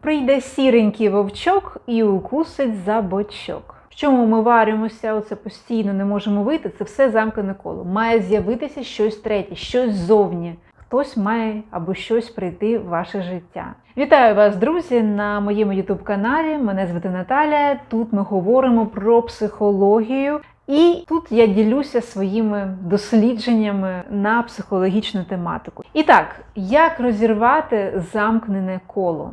Прийде сіренький вовчок і укусить за бочок. В чому ми варимося, оце постійно не можемо вийти, це все замкане коло. Має з'явитися щось третє, щось ззовні. Хтось має або щось прийти в ваше життя. Вітаю вас, друзі, на моєму youtube каналі. Мене звати Наталя. Тут ми говоримо про психологію. І тут я ділюся своїми дослідженнями на психологічну тематику. І так, як розірвати замкнене коло?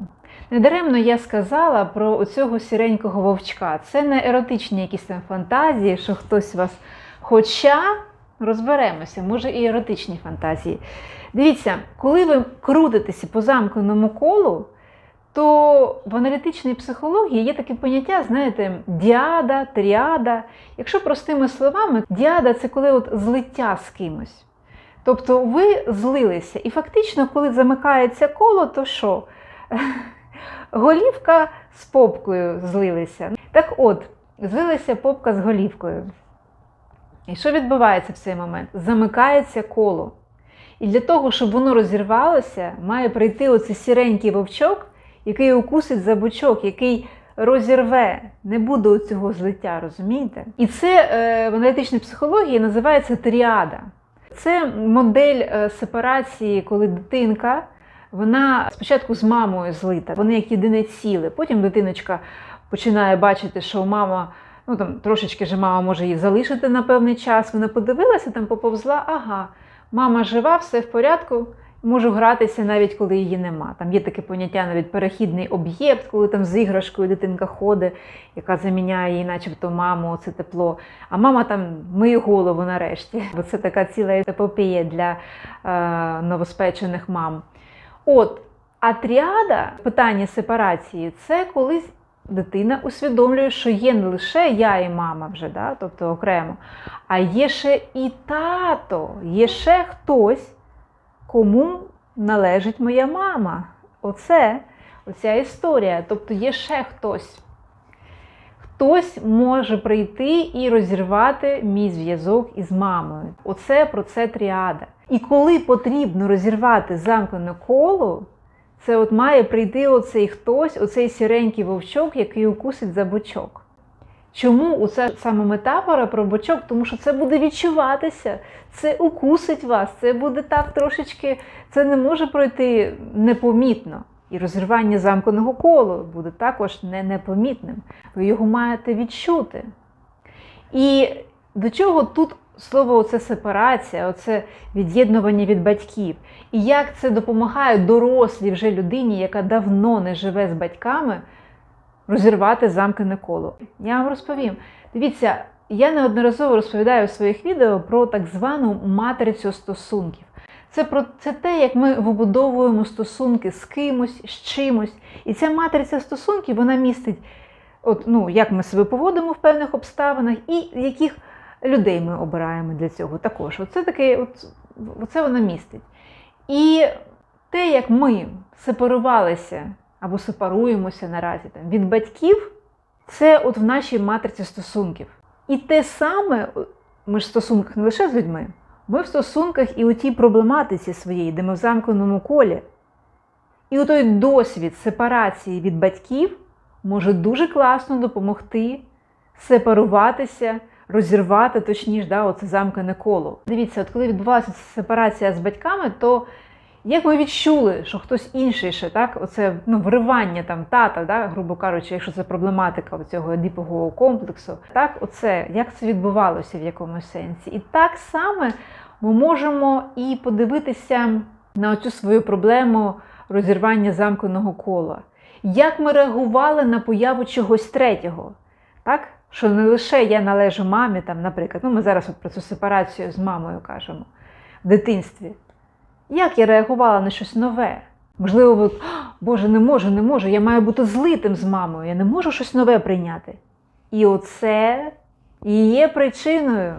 Недаремно я сказала про оцього сіренького вовчка. Це не еротичні якісь там фантазії, що хтось вас. Хоча розберемося, може і еротичні фантазії. Дивіться, коли ви крутитеся по замкненому колу, то в аналітичній психології є таке поняття, знаєте, діада, тріада. Якщо простими словами, діада це коли от злиття з кимось. Тобто ви злилися, і фактично, коли замикається коло, то що? Голівка з попкою злилися. Так от, злилася попка з голівкою. І що відбувається в цей момент? Замикається коло. І для того, щоб воно розірвалося, має прийти оцей сіренький вовчок, який укусить за бочок, який розірве, не буде цього злиття, розумієте? І це е, в аналітичній психології називається тріада. Це модель е, сепарації, коли дитинка вона спочатку з мамою злита, вони як єдине ціле. Потім дитиночка починає бачити, що мама. Ну там трошечки же мама може її залишити на певний час. Вона подивилася, там поповзла, ага, мама жива, все в порядку, можу гратися навіть коли її нема. Там є таке поняття, навіть перехідний об'єкт, коли там з іграшкою дитинка ходить, яка заміняє їй, начебто, маму, це тепло. А мама там миє голову нарешті. Бо це така ціла епопея для е, новоспечених мам. От, а тріада питання сепарації це коли дитина усвідомлює, що є не лише я і мама вже, да, тобто окремо, а є ще і тато, є ще хтось, кому належить моя мама. Оце, оця історія. Тобто є ще хтось. Хтось може прийти і розірвати мій зв'язок із мамою. Оце про це тріада. І коли потрібно розірвати замкнене коло, це от має прийти оцей хтось, оцей сіренький вовчок, який укусить за бочок. Чому це саме метафора про бочок? Тому що це буде відчуватися, це укусить вас, це буде так трошечки, це не може пройти непомітно. І розірвання замкненого кола буде також не непомітним. Ви його маєте відчути. І до чого тут слово оце сепарація, оце від'єднування від батьків. І як це допомагає дорослій вже людині, яка давно не живе з батьками, розірвати замкнене коло. Я вам розповім. Дивіться, я неодноразово розповідаю в своїх відео про так звану матрицю стосунків. Це про це те, як ми вибудовуємо стосунки з кимось, з чимось. І ця матриця стосунків вона містить, от, ну, як ми себе поводимо в певних обставинах, і яких людей ми обираємо для цього також. Оце таке, от, оце вона містить. І те, як ми сепарувалися або сепаруємося наразі там, від батьків, це от в нашій матриці стосунків. І те саме, ми ж в стосунках не лише з людьми, ми в стосунках і у тій проблематиці своєї, де ми в замкненому колі. І у той досвід сепарації від батьків може дуже класно допомогти сепаруватися, розірвати, точніше, да, оце замкнене коло. Дивіться, от коли відбувалася сепарація з батьками, то як ми відчули, що хтось інший ще, так, оце ну, вривання там тата, да, грубо кажучи, якщо це проблематика цього едипового комплексу, так, оце, як це відбувалося в якомусь сенсі. І так само ми можемо і подивитися на цю свою проблему розірвання замкненого кола. Як ми реагували на появу чогось третього? Так? Що не лише я належу мамі, там, наприклад, ну ми зараз от про цю сепарацію з мамою кажемо в дитинстві. Як я реагувала на щось нове? Можливо, ви, Боже, не можу, не можу, я маю бути злитим з мамою, я не можу щось нове прийняти. І оце і є причиною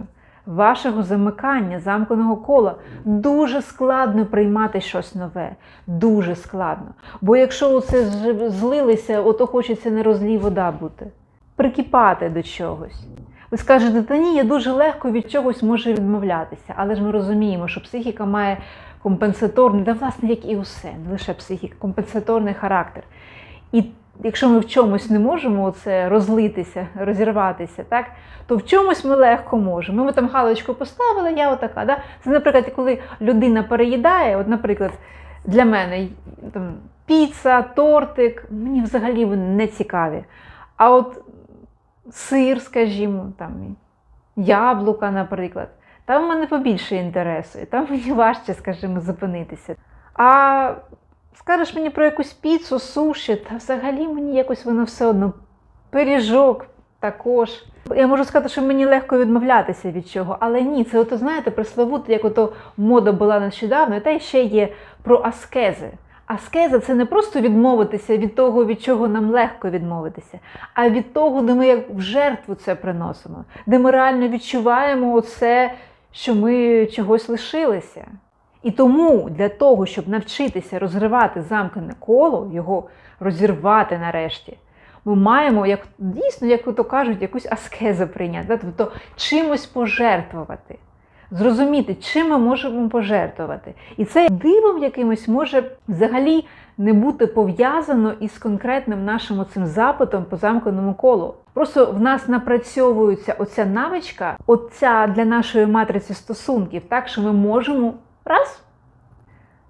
вашого замикання, замкненого кола. Дуже складно приймати щось нове. Дуже складно. Бо якщо оце злилися, ото хочеться не розлій вода бути. Прикипати до чогось. Ви скажете, та ні, я дуже легко від чогось можу відмовлятися, але ж ми розуміємо, що психіка має компенсаторний, да, власне, як і усе, не лише психіка, компенсаторний характер. І якщо ми в чомусь не можемо це розлитися, розірватися, так, то в чомусь ми легко можемо. Ми там галочку поставили, я отака. Да? Це, наприклад, коли людина переїдає, от, наприклад, для мене там, піца, тортик, мені взагалі вони не цікаві. А от сир, скажімо, там, яблука, наприклад, там в мене побільше інтересу, і там мені важче, скажімо, зупинитися. А скажеш мені про якусь піцу, суші, та взагалі мені якось воно все одно. Пиріжок також. Я можу сказати, що мені легко відмовлятися від чого, але ні, це ото, знаєте, пресловути, як ото мода була нещодавно, та ще є про аскези. Аскеза це не просто відмовитися від того, від чого нам легко відмовитися, а від того, де ми як в жертву це приносимо, де ми реально відчуваємо оце, що ми чогось лишилися. І тому для того, щоб навчитися розривати замкнене коло, його розірвати нарешті, ми маємо як дійсно, як то кажуть, якусь аскезу прийняти, тобто чимось пожертвувати. Зрозуміти, чим ми можемо пожертвувати. І це дивом якимось може взагалі не бути пов'язано із конкретним нашим цим запитом по замкненому колу. Просто в нас напрацьовується оця навичка, оця для нашої матриці стосунків, так що ми можемо раз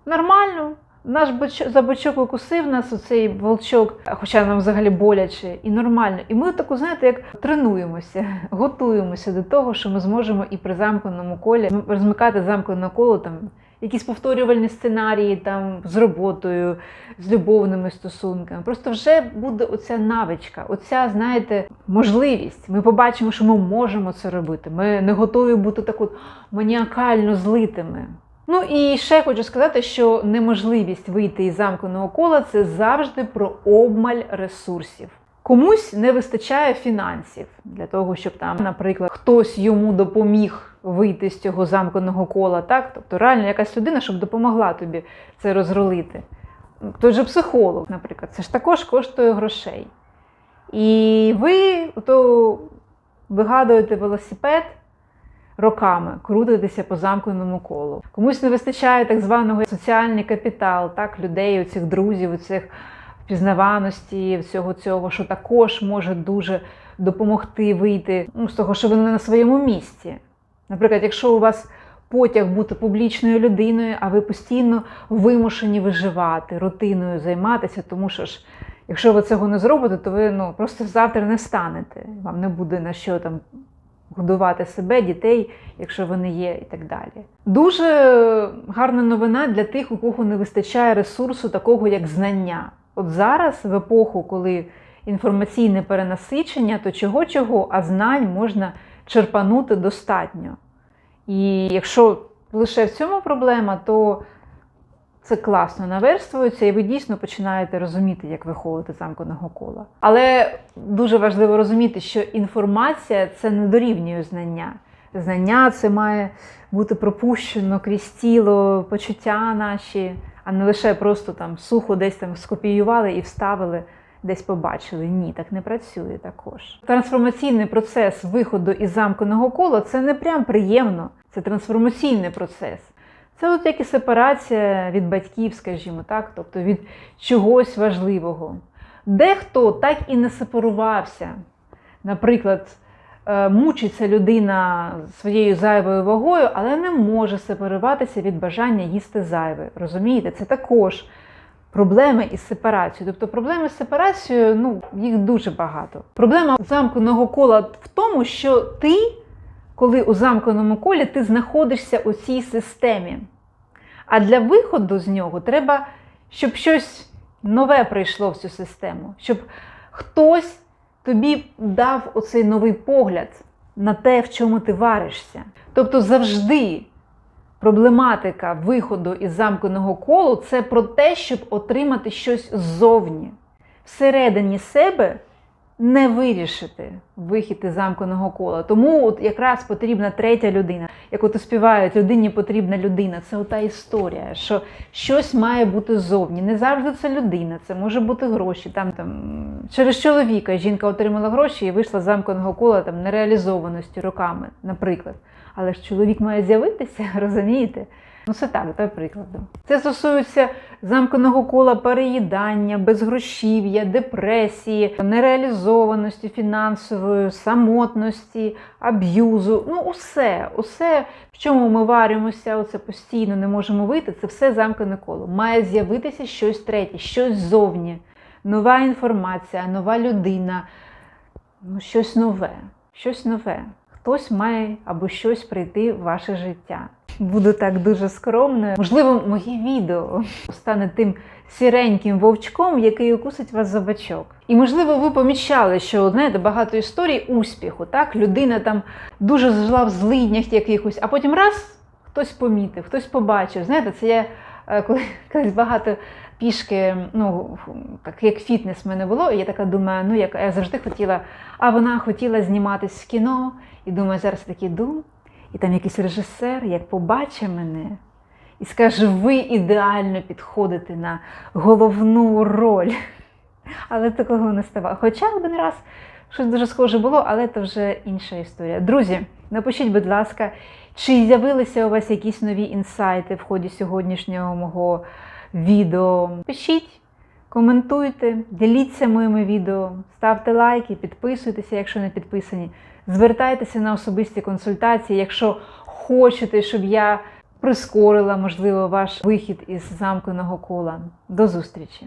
нормально. Наш боч- за бочок укусив нас оцей волчок, хоча нам взагалі боляче і нормально. І ми таку, знаєте, як тренуємося, готуємося до того, що ми зможемо і при замкненому колі розмикати замкнене коло там. Якісь повторювальні сценарії там з роботою, з любовними стосунками. Просто вже буде оця навичка, оця, знаєте, можливість. Ми побачимо, що ми можемо це робити. Ми не готові бути так от маніакально злитими. Ну і ще хочу сказати, що неможливість вийти із замкненого кола це завжди про обмаль ресурсів. Комусь не вистачає фінансів для того, щоб там, наприклад, хтось йому допоміг вийти з цього замкненого кола, так? Тобто реально якась людина, щоб допомогла тобі це розрулити. Той же психолог, наприклад, це ж також коштує грошей. І ви то вигадуєте велосипед роками, крутитеся по замкненому колу. Комусь не вистачає так званого соціальний капітал, так, людей, оцих друзів, оцих впізнаваності, всього цього, що також може дуже допомогти вийти ну, з того, що ви не на своєму місці. Наприклад, якщо у вас потяг бути публічною людиною, а ви постійно вимушені виживати, рутиною займатися, тому що ж, якщо ви цього не зробите, то ви ну, просто завтра не встанете. Вам не буде на що там годувати себе, дітей, якщо вони є, і так далі. Дуже гарна новина для тих, у кого не вистачає ресурсу, такого як знання. От зараз, в епоху, коли інформаційне перенасичення, то чого-чого, а знань можна черпанути достатньо. І якщо лише в цьому проблема, то це класно наверстується, і ви дійсно починаєте розуміти, як виходити з кола. Але дуже важливо розуміти, що інформація це не дорівнює знання. Знання це має бути пропущено крізь тіло, почуття наші, а не лише просто там сухо десь там скопіювали і вставили, десь побачили. Ні, так не працює також. Трансформаційний процес виходу із замкненого кола це не прям приємно, це трансформаційний процес. Це от як і сепарація від батьків, скажімо так, тобто від чогось важливого. Дехто так і не сепарувався. Наприклад, е, мучиться людина своєю зайвою вагою, але не може сепаруватися від бажання їсти зайве. Розумієте, це також проблеми із сепарацією. Тобто проблеми з сепарацією, ну, їх дуже багато. Проблема замкненого кола в тому, що ти коли у замкненому колі ти знаходишся у цій системі. А для виходу з нього треба, щоб щось нове прийшло в цю систему, щоб хтось тобі дав оцей новий погляд на те, в чому ти варишся. Тобто завжди проблематика виходу із замкненого колу це про те, щоб отримати щось ззовні. Всередині себе не вирішити вихід із замкненого кола. Тому от якраз потрібна третя людина. Як от співають, людині потрібна людина. Це ота історія, що щось має бути ззовні. Не завжди це людина, це може бути гроші. Там, там, Через чоловіка жінка отримала гроші і вийшла з замкненого кола там, нереалізованості роками, наприклад. Але ж чоловік має з'явитися, розумієте? Ну, це так, до прикладу. Це стосується замкненого кола переїдання, безгрошів'я, депресії, нереалізованості фінансової, самотності, аб'юзу. Ну, усе, усе, в чому ми варимося, оце постійно не можемо вийти, це все замкнене коло. Має з'явитися щось третє, щось ззовні. Нова інформація, нова людина, ну, щось нове, щось нове. Хтось має або щось прийти в ваше життя. Буду так дуже скромною. Можливо, моє відео стане тим сіреньким вовчком, який укусить вас за бачок. І можливо, ви помічали, що знаєте, багато історій успіху. Так, людина там дуже жила в злиднях якихось, а потім раз хтось помітив, хтось побачив. Знаєте, це я е, коли колись багато пішки, ну так як фітнес в мене було, я така думаю, ну як я завжди хотіла, а вона хотіла зніматись в кіно, і думаю, зараз я так іду, і там якийсь режисер, як побачить мене, і скаже, ви ідеально підходите на головну роль. Але такого не ставало. Хоча один раз щось дуже схоже було, але це вже інша історія. Друзі, напишіть, будь ласка, чи з'явилися у вас якісь нові інсайти в ході сьогоднішнього мого відео? Пишіть, коментуйте, діліться моїми відео, ставте лайки, підписуйтеся, якщо не підписані. Звертайтеся на особисті консультації, якщо хочете, щоб я прискорила, можливо, ваш вихід із замкненого кола. До зустрічі!